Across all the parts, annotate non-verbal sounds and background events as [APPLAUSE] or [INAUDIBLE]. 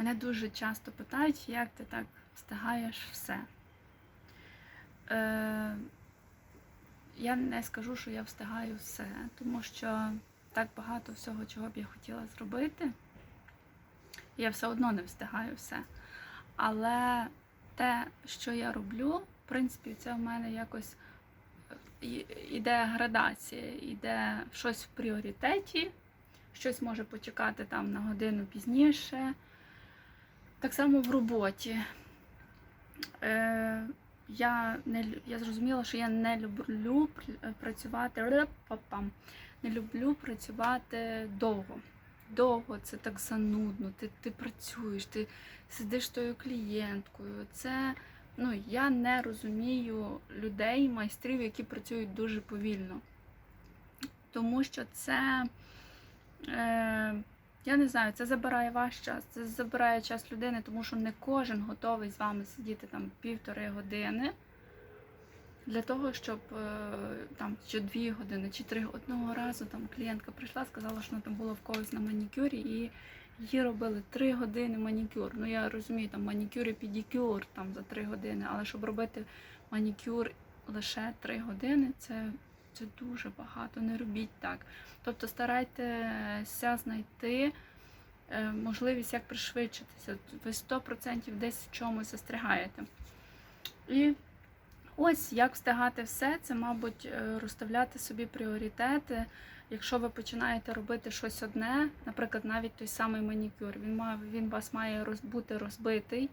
Мене дуже часто питають, як ти так встигаєш все. Е, я не скажу, що я встигаю все, тому що так багато всього, чого б я хотіла зробити, я все одно не встигаю все. Але те, що я роблю, в принципі, це в мене якось е, іде градація, іде щось в пріоритеті, щось може почекати там на годину пізніше. Так само в роботі. Е, я, не, я зрозуміла, що я не люблю пр- працювати не люблю працювати довго. Довго це так занудно. Ти, ти працюєш, ти сидиш тою клієнткою. Це ну, я не розумію людей, майстрів, які працюють дуже повільно. Тому що це. Е, я не знаю, це забирає ваш час, це забирає час людини, тому що не кожен готовий з вами сидіти там півтори години для того, щоб е, там чи дві години, чи три одного разу там клієнтка прийшла, сказала, що вона там була в когось на манікюрі, і їй робили три години манікюр. Ну я розумію, там манікюр і педикюр там за три години, але щоб робити манікюр лише три години, це, це дуже багато. Не робіть так. Тобто старайтеся знайти е, можливість, як пришвидшитися. Ви 100% десь в чомусь застрягаєте. І ось як встигати все, це, мабуть, е, розставляти собі пріоритети. Якщо ви починаєте робити щось одне, наприклад, навіть той самий манікюр, він має, він вас має роз, бути розбитий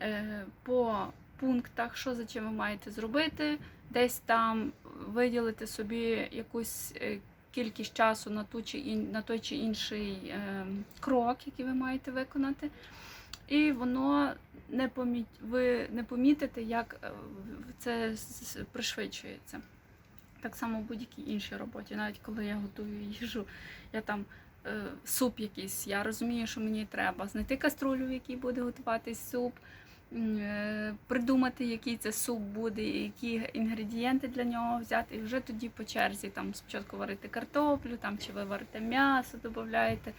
е, по пунктах, що за чим ви маєте зробити, десь там виділити собі якусь е, кількість часу на, ту чи ін, на той чи інший е, крок, який ви маєте виконати. І воно не поміт, ви не помітите, як е, це пришвидшується. Так само в будь-якій іншій роботі, навіть коли я готую їжу, я там суп якийсь, я розумію, що мені треба знайти каструлю, в якій буде готуватись суп, придумати, який це суп буде, які інгредієнти для нього взяти, і вже тоді по черзі там спочатку варити картоплю, там чи ви варите м'ясо, додаєте.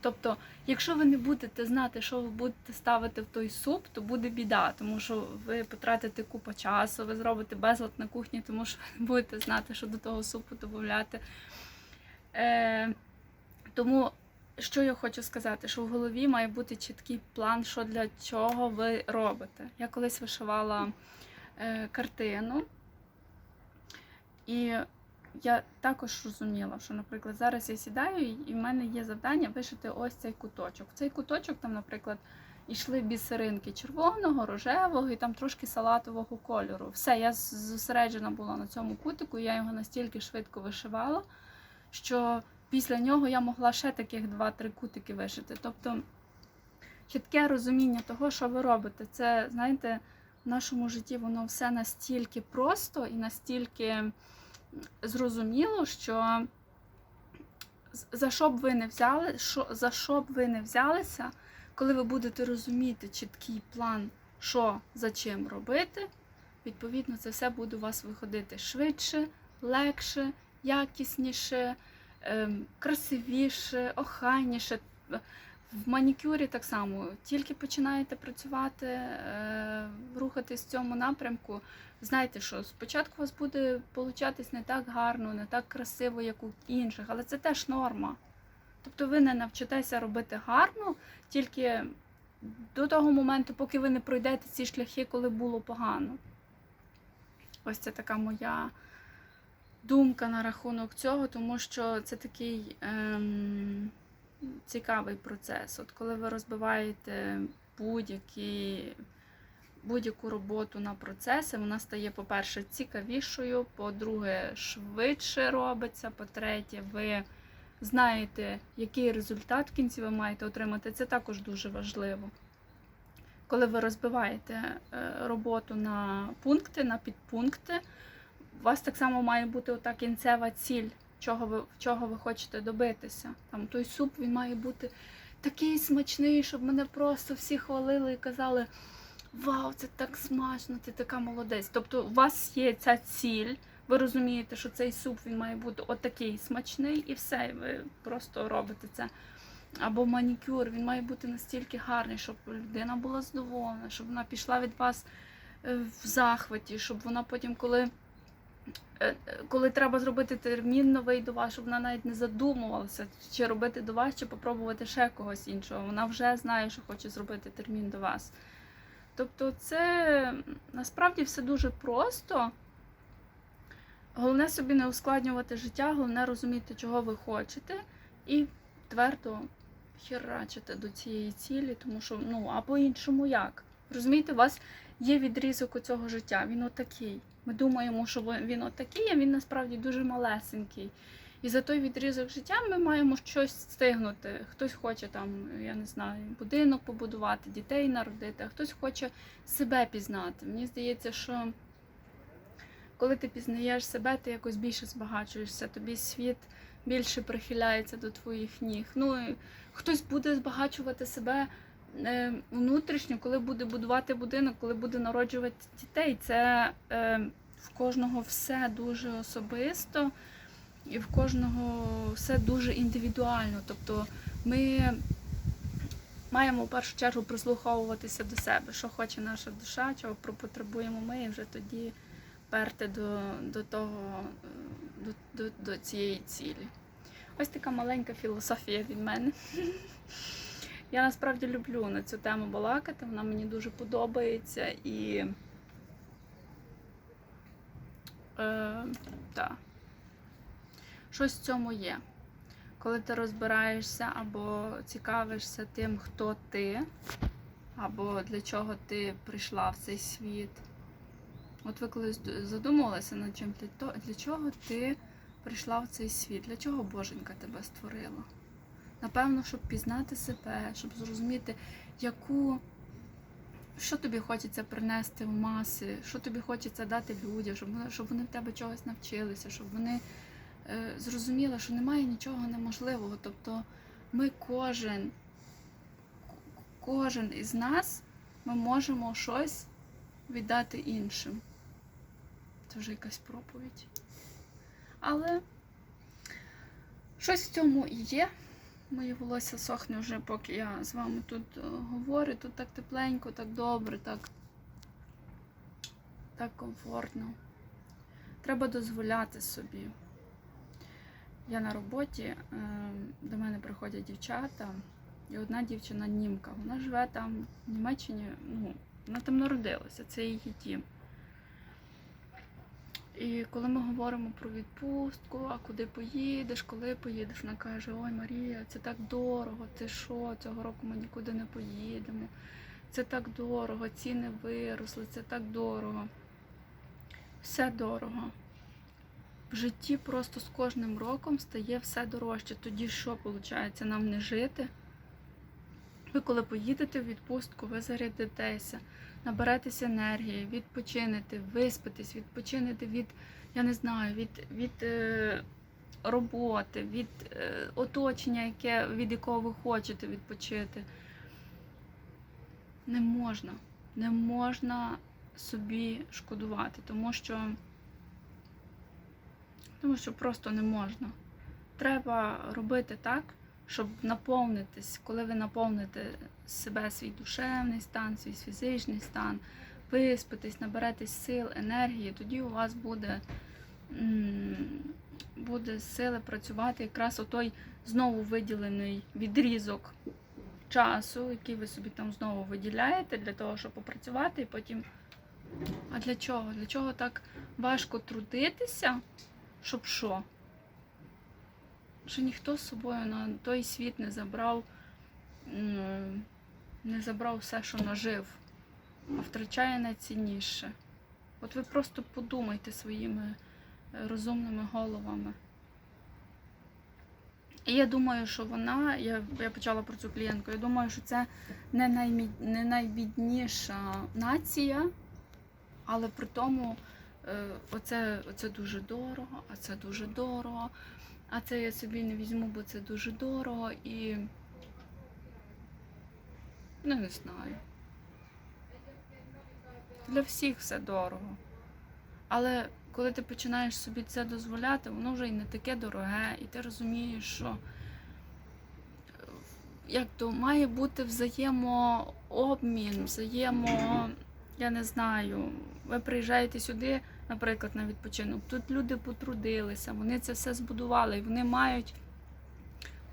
Тобто, якщо ви не будете знати, що ви будете ставити в той суп, то буде біда, тому що ви потратите купу часу, ви зробите безлад на кухні, тому що ви не будете знати, що до того супу додати. Е, тому, що я хочу сказати, що в голові має бути чіткий план, що для чого ви робите. Я колись вишивала е, картину, і я також розуміла, що, наприклад, зараз я сідаю, і- в мене є завдання вишити ось цей куточок. В цей куточок там, наприклад, йшли бісеринки червоного, рожевого і там трошки салатового кольору. Все, я зосереджена була на цьому кутику, я його настільки швидко вишивала, що після нього я могла ще таких два-три кутики вишити. Тобто чітке розуміння того, що ви робите. Це, знаєте, в нашому житті воно все настільки просто і настільки зрозуміло, що за що б ви не взяли, що, за що б ви не взялися, коли ви будете розуміти чіткий план, що за чим робити, відповідно, це все буде у вас виходити швидше, легше, якісніше, красивіше, охайніше. В манікюрі так само, тільки починаєте працювати, е, рухатись в цьому напрямку, знаєте, що спочатку у вас буде получатись не так гарно, не так красиво, як у інших, але це теж норма. Тобто ви не навчитеся робити гарно тільки до того моменту, поки ви не пройдете ці шляхи, коли було погано. Ось це така моя думка на рахунок цього, тому що це такий ем, цікавий процес. От коли ви розбиваєте будь-які будь-яку роботу на процеси, вона стає, по-перше, цікавішою, по-друге, швидше робиться, по-третє, ви знаєте, який результат в кінці ви маєте отримати. Це також дуже важливо. Коли ви розбиваєте е, роботу на пункти, на підпункти, у вас так само має бути ота кінцева ціль, чого ви, чого ви хочете добитися. Там той суп він має бути такий смачний, щоб мене просто всі хвалили і казали: Вау, це так смачно, ти така молодець. Тобто, у вас є ця ціль, ви розумієте, що цей суп він має бути отакий смачний, і все, ви просто робите це. або манікюр, він має бути настільки гарний, щоб людина була задоволена, щоб вона пішла від вас е, в захваті, щоб вона потім, коли, коли треба зробити термін новий до вас, щоб вона навіть не задумувалася, чи робити до вас, чи попробувати ще когось іншого. Вона вже знає, що хоче зробити термін до вас. Тобто, це насправді все дуже просто. Головне собі не ускладнювати життя, головне розуміти, чого ви хочете, і твердо херачити до цієї цілі, тому що ну а по-іншому як? Розумієте, у вас є відрізок у цього життя, він отакий. Ми думаємо, що він отакий, а він насправді дуже малесенький. І за той відрізок життя ми маємо щось встигнути. Хтось хоче там, я не знаю, будинок побудувати, дітей народити, а хтось хоче себе пізнати. Мені здається, що коли ти пізнаєш себе, ти якось більше збагачуєшся, тобі світ більше прихиляється до твоїх ніг. Ну, хтось буде збагачувати себе внутрішньо, коли буде будувати будинок, коли буде народжувати дітей. Це е, в кожного все дуже особисто і в кожного все дуже індивідуально. Тобто ми маємо в першу чергу прислуховуватися до себе, що хоче наша душа, чого потребуємо ми, і вже тоді перти до, до того, е, до, до, до цієї цілі. Ось така маленька філософія від мене. [LAUGHS] Я насправді люблю на цю тему балакати, вона мені дуже подобається і. Е, так. Щось в цьому є. Коли ти розбираєшся або цікавишся тим, хто ти, або для чого ти прийшла в цей світ. От ви колись задумувалися над чим для чого ти прийшла в цей світ? Для чого Боженька тебе створила? Напевно, щоб пізнати себе, щоб зрозуміти, яку, що тобі хочеться принести в маси, що тобі хочеться дати людям, щоб вони, щоб вони в тебе чогось навчилися, щоб вони е, зрозуміли, що немає нічого неможливого. Тобто ми кожен, кожен із нас ми можемо щось віддати іншим. Це вже якась проповідь. Але щось в цьому є. Моє волосся сохне вже, поки я з вами тут е, говорю. Тут так тепленько, так добре, так, так комфортно. Треба дозволяти собі. Я на роботі, е, до мене приходять дівчата, і одна дівчина німка. Вона живе там в Німеччині, ну, вона там народилася, це її дім. І коли ми говоримо про відпустку, а куди поїдеш, коли поїдеш, вона каже: Ой, Марія, це так дорого, ти що, цього року ми нікуди не поїдемо. Це так дорого, ціни виросли, це так дорого. Все дорого. В житті просто з кожним роком стає все дорожче. Тоді що виходить? Нам не жити. Ви коли поїдете в відпустку, ви зарядитеся, наберетесь енергії, відпочинете, виспитесь, відпочинете від, я не знаю, від, від е, роботи, від е, оточення, яке, від якого ви хочете відпочити. Не можна. Не можна собі шкодувати, тому що, тому що просто не можна. Треба робити так, щоб наповнитись, коли ви наповните себе, свій душевний стан, свій фізичний стан, виспитесь, наберетесь сил, енергії, тоді у вас буде, буде сили працювати якраз отой знову виділений відрізок часу, який ви собі там знову виділяєте для того, щоб попрацювати і потім. А для чого? Для чого так важко трудитися, щоб що? Що ніхто з собою на той світ не забрав, не забрав все, що нажив, а втрачає найцінніше. От ви просто подумайте своїми е, розумними головами. І я думаю, що вона, я, я почала про цю клієнтку, я думаю, що це не, наймі, не найбідніша нація, але при тому е, оце, оце дуже дорого, а це дуже дорого. А це я собі не візьму, бо це дуже дорого і. Ну, не знаю. Для всіх все дорого. Але коли ти починаєш собі це дозволяти, воно вже і не таке дороге, і ти розумієш, що як то має бути взаємообмін, взаємо, я не знаю, ви приїжджаєте сюди, наприклад, на відпочинок. Тут люди потрудилися, вони це все збудували, і вони мають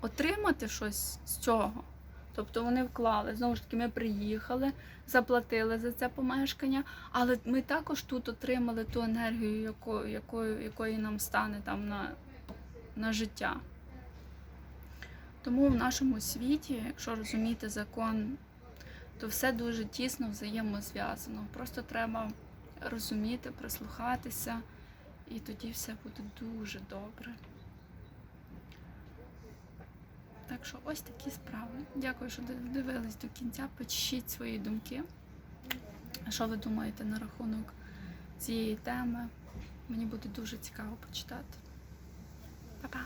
отримати щось з цього. Тобто вони вклали. Знову ж таки, ми приїхали, заплатили за це помешкання, але ми також тут отримали ту енергію, якою, якою, якої нам стане там на, на життя. Тому в нашому світі, якщо розуміти закон, то все дуже тісно взаємозв'язано. Просто треба розуміти, прислухатися, і тоді все буде дуже добре. Так що ось такі справи. Дякую, що дивились до кінця. Пишіть свої думки. Що ви думаєте на рахунок цієї теми? Мені буде дуже цікаво почитати. Па-па!